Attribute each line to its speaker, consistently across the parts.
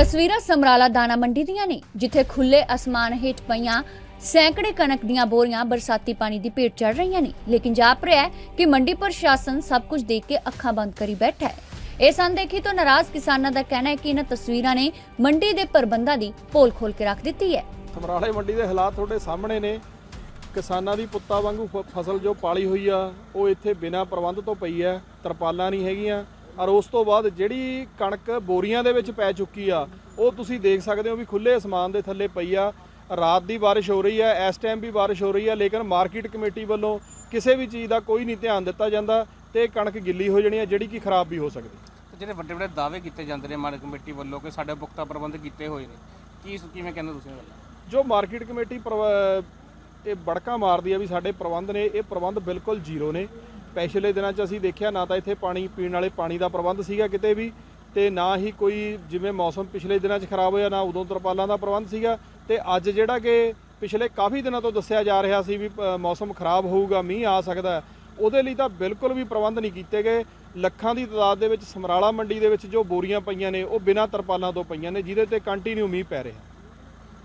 Speaker 1: ਤਸਵੀਰਾਂ ਸਮਰਾਲਾ ਦਾਣਾ ਮੰਡੀ ਦੀਆਂ ਨੇ, ਜਿੱਥੇ ਖੁੱਲੇ ਅਸਮਾਨ ਹੇਠ ਪਈਆਂ ਸੈਂਕੜੇ ਕਣਕ ਦੀਆਂ ਬੋਰੀਆਂ ਬਰਸਾਤੀ ਪਾਣੀ ਦੀ ਭੇਟ ਚੜ ਰਹੀਆਂ ਨੇ। ਲੇਕਿਨ ਜਾਪ ਰਿਹਾ ਹੈ ਕਿ ਮੰਡੀ ਪ੍ਰਸ਼ਾਸਨ ਸਭ ਕੁਝ ਦੇਖ ਕੇ ਅੱਖਾਂ ਬੰਦ ਕਰੀ ਬੈਠਾ ਹੈ। ਇਸ ਅਣਦੇਖੀ ਤੋਂ ਨਾਰਾਜ਼ ਕਿਸਾਨਾਂ ਦਾ ਕਹਿਣਾ ਹੈ ਕਿ ਇਹਨਾਂ ਤਸਵੀਰਾਂ ਨੇ ਮੰਡੀ ਦੇ ਪ੍ਰਬੰਧਾਂ ਦੀ ਪੋਲ ਖੋਲ ਕੇ ਰੱਖ ਦਿੱਤੀ ਹੈ।
Speaker 2: ਸਮਰਾਲੇ ਮੰਡੀ ਦੇ ਹਾਲਾਤ ਤੁਹਾਡੇ ਸਾਹਮਣੇ ਨੇ। ਕਿਸਾਨਾਂ ਦੀ ਪੁੱਤਾਂ ਵਾਂਗੂ ਫ- ਫਸਲ ਜੋ ਪਾਲੀ ਹੋਈ ਆ, ਉਹ ਇੱਥੇ ਬਿਨਾਂ ਪ੍ਰਬੰਧ ਤੋਂ ਪਈ ਆ ਤਰਪਾਲਾਂ ਨਹੀਂ ਹੈਗੀਆਂ। ਔਰ ਉਸ ਤੋਂ ਬਾਅਦ ਜਿਹੜੀ ਕਣਕ ਬੋਰੀਆਂ ਦੇ ਵਿੱਚ ਪੈ ਚੁੱਕੀ ਆ ਉਹ ਤੁਸੀਂ ਦੇਖ ਸਕਦੇ ਹੋ ਵੀ ਖੁੱਲੇ ਅਸਮਾਨ ਦੇ ਥੱਲੇ ਪਈ ਆ। ਰਾਤ ਦੀ ਬਾਰਿਸ਼ ਹੋ ਰਹੀ ਆ ਇਸ ਟਾਈਮ ਵੀ ਬਾਰਿਸ਼ ਹੋ ਰਹੀ ਆ ਲੇਕਿਨ ਮਾਰਕੀਟ ਕਮੇਟੀ ਵੱਲੋਂ ਕਿਸੇ ਵੀ ਚੀਜ਼ ਦਾ ਕੋਈ ਨਹੀਂ ਧਿਆਨ ਦਿੱਤਾ ਜਾਂਦਾ ਤੇ ਇਹ ਕਣਕ ਗਿੱਲੀ ਹੋ ਜਾਣੀ ਆ ਜਿਹੜੀ ਕਿ ਖਰਾਬ ਵੀ ਹੋ ਸਕਦੀ।
Speaker 3: ਜਿਹੜੇ ਵੱਡੇ ਵੱਡੇ ਦਾਅਵੇ ਕੀਤੇ ਜਾਂਦੇ ਨੇ ਮਾਰਕੀਟ ਕਮੇਟੀ ਵੱਲੋਂ ਕਿ ਸਾਡੇ ਪੁਖਤਾ ਪ੍ਰਬੰਧ ਕੀਤੇ ਹੋਏ ਨੇ ਕੀ ਕਿਵੇਂ ਕਹਿੰਦੇ ਤੁਸੀਂ ਗੱਲ
Speaker 2: ਜੋ ਮਾਰਕੀਟ ਕਮੇਟੀ ਇਹ ਬੜਕਾ ਮਾਰਦੀ ਆ ਵੀ ਸਾਡੇ ਪ੍ਰਬੰਧ ਨੇ, ਇਹ ਪ੍ਰਬੰਧ ਬਿਲਕੁਲ ਜ਼ੀਰੋ ਨੇ। ਪਿਛਲੇ ਦਿਨਾਂ 'ਚ ਅਸੀਂ ਦੇਖਿਆ ਨਾ ਤਾਂ ਇੱਥੇ ਪਾਣੀ ਪੀਣ ਵਾਲੇ ਪਾਣੀ ਦਾ ਪ੍ਰਬੰਧ ਸੀਗਾ ਕਿਤੇ ਵੀ ਤੇ ਨਾ ਹੀ ਕੋਈ ਜਿਵੇਂ ਮੌਸਮ ਪਿਛਲੇ ਦਿਨਾਂ 'ਚ ਖਰਾਬ ਹੋਇਆ, ਨਾ ਉਦੋਂ ਤਰਪਾਲਾਂ ਦਾ ਪ੍ਰਬੰਧ ਸੀਗਾ। ਤੇ ਅੱਜ ਜਿਹੜਾ ਕਿ ਪਿਛਲੇ ਕਾਫੀ ਦਿਨਾਂ ਤੋਂ ਦੱਸਿਆ ਜਾ ਰਿਹਾ ਸੀ ਵੀ ਮੌਸਮ ਖਰਾਬ ਹੋਊਗਾ, ਮੀਂਹ ਆ ਸਕਦਾ ਉਹਦੇ ਲਈ ਤਾਂ ਬਿਲਕੁਲ ਵੀ ਪ੍ਰਬੰਧ ਨਹੀਂ ਕੀਤੇ ਗਏ। ਲੱਖਾਂ ਦੀ ਤਾਦਾਦ ਦੇ ਵਿੱਚ ਸਮਰਾਲਾ ਮੰਡੀ ਦੇ ਵਿੱਚ ਜੋ ਬੋਰੀਆਂ ਪਈਆਂ ਨੇ, ਉਹ ਬਿਨਾਂ ਤਰਪਾਲਾਂ ਤੋਂ ਪਈਆਂ ਨੇ, ਜਿਹਦੇ ਤੇ ਕੰਟੀਨਿਊ ਮੀਂਹ ਪੈ ਰਿਹਾ।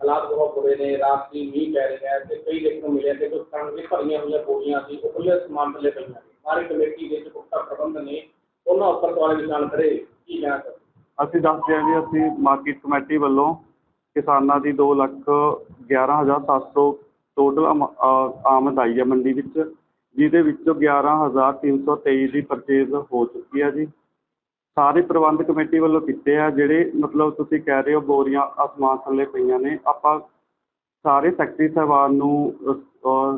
Speaker 4: ਹਾਲਾਤ ਬਹੁਤ ਬੁਰੇ ਨੇ, ਰਾਤ ਦੀ ਮੀਂਹ ਪੈ ਰਿਹਾ ਤੇ ਕਈ ਦੇਖਣ ਨੂੰ ਮਿਲਿਆ ਕਿ ਜੋ ਕਣਕ ਦੀ ਭਰੀਆਂ ਹੋਈਆਂ ਬੋਰੀਆਂ ਸੀ ਉਹ ਖੁੱਲੇ ਸਮਾਨ ਥੱਲੇ ਪਈਆਂ ਨੇ। ਕਮੇਟੀ ਦੇ ਜੋ ਪੁਖਤਾ ਪ੍ਰਬੰਧ ਨੇ, ਉਹਨਾਂ ਉੱਪਰ ਤੁਹਾਡੇ ਨਿਸ਼ਾਨ ਖੜੇ ਕੀ ਕਹਿਣਾ ਚਾਹੁੰਦੇ
Speaker 5: ਅਸੀਂ ਦੱਸਦੇ ਹਾਂ ਜੀ, ਅਸੀਂ ਮਾਰਕੀਟ ਕਮੇਟੀ ਵੱਲੋਂ ਕਿਸਾਨਾਂ ਦੀ 2 ਲੱਖ 11700 ਟੋਟਲ ਆਮਦ ਆਈ ਹੈ ਮੰਡੀ ਵਿੱਚ, ਜਿਹਦੇ ਵਿੱਚੋਂ 11323 ਦੀ ਪਰਚੇਜ਼ ਹੋ ਚੁੱਕੀ ਹੈ ਜੀ। ਸਾਰੇ ਪ੍ਰਬੰਧ ਕਮੇਟੀ ਵੱਲੋਂ ਕੀਤੇ ਆ ਜਿਹੜੇ ਮਤਲਬ ਤੁਸੀਂ ਕਹਿ ਰਹੇ ਹੋ ਬੋਰੀਆਂ ਅਸਮਾਨ ਥੱਲੇ ਪਈਆਂ ਨੇ ਆਪਾਂ ਸਾਰੇ ਸੈਕਟਰੀ ਸਾਹਿਬਾਨ ਨੂੰ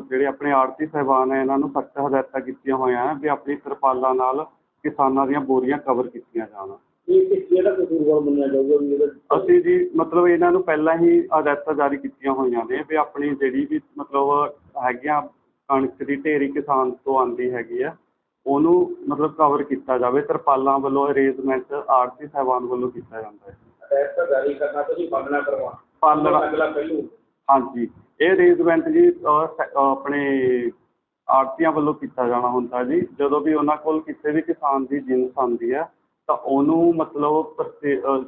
Speaker 5: ਜਿਹੜੇ ਆਪਣੇ ਆੜਤੀ ਸਾਹਿਬਾਨ ਹੈ ਇਹਨਾਂ ਨੂੰ ਸਖਤ ਹਦਾਇਤਾਂ ਕੀਤੀਆਂ ਹੋਈਆਂ ਹੈ ਵੀ ਆਪਣੀ ਤਰਪਾਲਾਂ ਨਾਲ ਕਿਸਾਨਾਂ ਦੀਆਂ ਬੋਰੀਆਂ ਕਵਰ ਕੀਤੀਆਂ ਜਾਣ। ਅਸੀਂ ਜੀ ਮਤਲਬ ਇਹਨਾਂ ਨੂੰ ਪਹਿਲਾਂ ਹੀ ਹਦਾਇਤਾਂ ਜਾਰੀ ਕੀਤੀਆਂ ਹੋਈਆਂ ਨੇ ਵੀ ਆਪਣੀ ਜਿਹੜੀ ਵੀ ਮਤਲਬ ਹੈਗੀਆਂ ਕਣਕ ਦੀ ਢੇਰੀ ਕਿਸਾਨ ਤੋਂ ਆਂਦੀ ਹੈਗੀ ਆ ਉਹਨੂੰ ਮਤਲਬ ਕਵਰ ਕੀਤਾ ਜਾਵੇ ਤਰਪਾਲਾਂ ਵੱਲੋਂ ਅਰੇਂਜਮੈਂਟ ਆਰਤੀ ਸਾਹਿਬਾਨ ਵੱਲੋਂ ਕੀਤਾ ਜਾਂਦਾ ਹੈ।
Speaker 4: ਫੈਸਲਾ ਜਾਰੀ ਕਰਨਾ ਤੁਸੀਂ ਪਾਲਣਾ ਕਰਵਾ।
Speaker 5: ਪਾਲਣਾ
Speaker 4: ਅਗਲਾ ਪਹਿਲੂ।
Speaker 5: ਹਾਂਜੀ। ਇਹ ਅਰੇਂਜਮੈਂਟ ਜੀ ਅਹ, ਸੈ- ਅਹ, ਆਪਣੇ ਆੜਤੀਆਂ ਵੱਲੋਂ ਕੀਤਾ ਜਾਣਾ ਹੁੰਦਾ ਜੀ। ਜਦੋਂ ਵੀ ਉਹਨਾਂ ਕੋਲ ਕਿਸੇ ਵੀ ਕਿਸਾਨ ਦੀ ਜਿੰਸ ਆਉਂਦੀ ਹੈ ਤਾਂ ਉਹਨੂੰ ਮਤਲਬ ਪਰਚੇ- ਅਹ,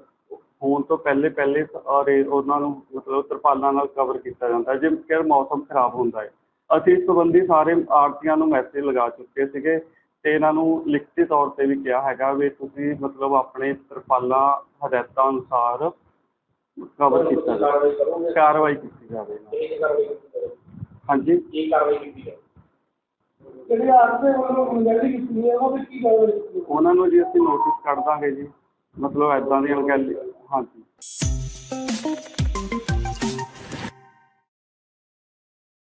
Speaker 5: ਹੋਣ ਤੋਂ ਪਹਿਲੇ ਪਹਿਲੇ ਔਰ ਉਹਨਾਂ ਨੂੰ ਮਤਲਬ ਤਰਪਾਲਾਂ ਨਾਲ ਕਵਰ ਕੀਤਾ ਜਾਂਦਾ ਹੈ ਜੇ ਕਿ ਮੌਸਮ ਖਰਾਬ ਹੁੰਦਾ ਹੈ। ਅਸੀਂ ਇਸ ਸੰਬੰਧੀ ਸਾਰੇ ਆੜਤੀਆਂ ਨੂੰ ਮੈਸੇਜ ਲਗਾ ਚੁੱਕੇ ਸੀਗੇ। ਤੇ ਇਹਨਾਂ ਨੂੰ ਲਿਖਤੀ ਤੌਰ ਤੇ ਵੀ ਕਿਹਾ ਹੈਗਾ ਵੀ ਤੁਸੀਂ ਮਤਲਬ ਆਪਣੇ ਤਰਪਾਲਾਂ ਹਦਾਇਤਾਂ ਅਨੁਸਾਰ ਕਵਰ ਕੀਤਾ ਜਾਵੇ।
Speaker 4: ਕਾਰਵਾਈ ਕੀਤੀ ਜਾਵੇ
Speaker 5: ਹਾਂਜੀ।
Speaker 4: ਕੀ ਕਾਰਵਾਈ ਕੀਤੀ ਜਾਵੇ?
Speaker 6: ਜਿਹੜੇ ਆਰਤੇ ਵੱਲੋਂ ਅਣਗਹਿਲੀ ਕੀਤੀ ਹੈ ਉਹ ਕੀ ਕਾਰਵਾਈ ਕੀਤੀ
Speaker 5: ਉਹਨਾਂ ਨੂੰ ਜੀ ਅਸੀਂ ਨੋਟਿਸ ਕੱਢ ਦਾਂਗੇ ਜੀ। ਮਤਲਬ ਐਦਾਂ ਦੀ ਅਣਗਹਿਲੀ ਹਾਂਜੀ।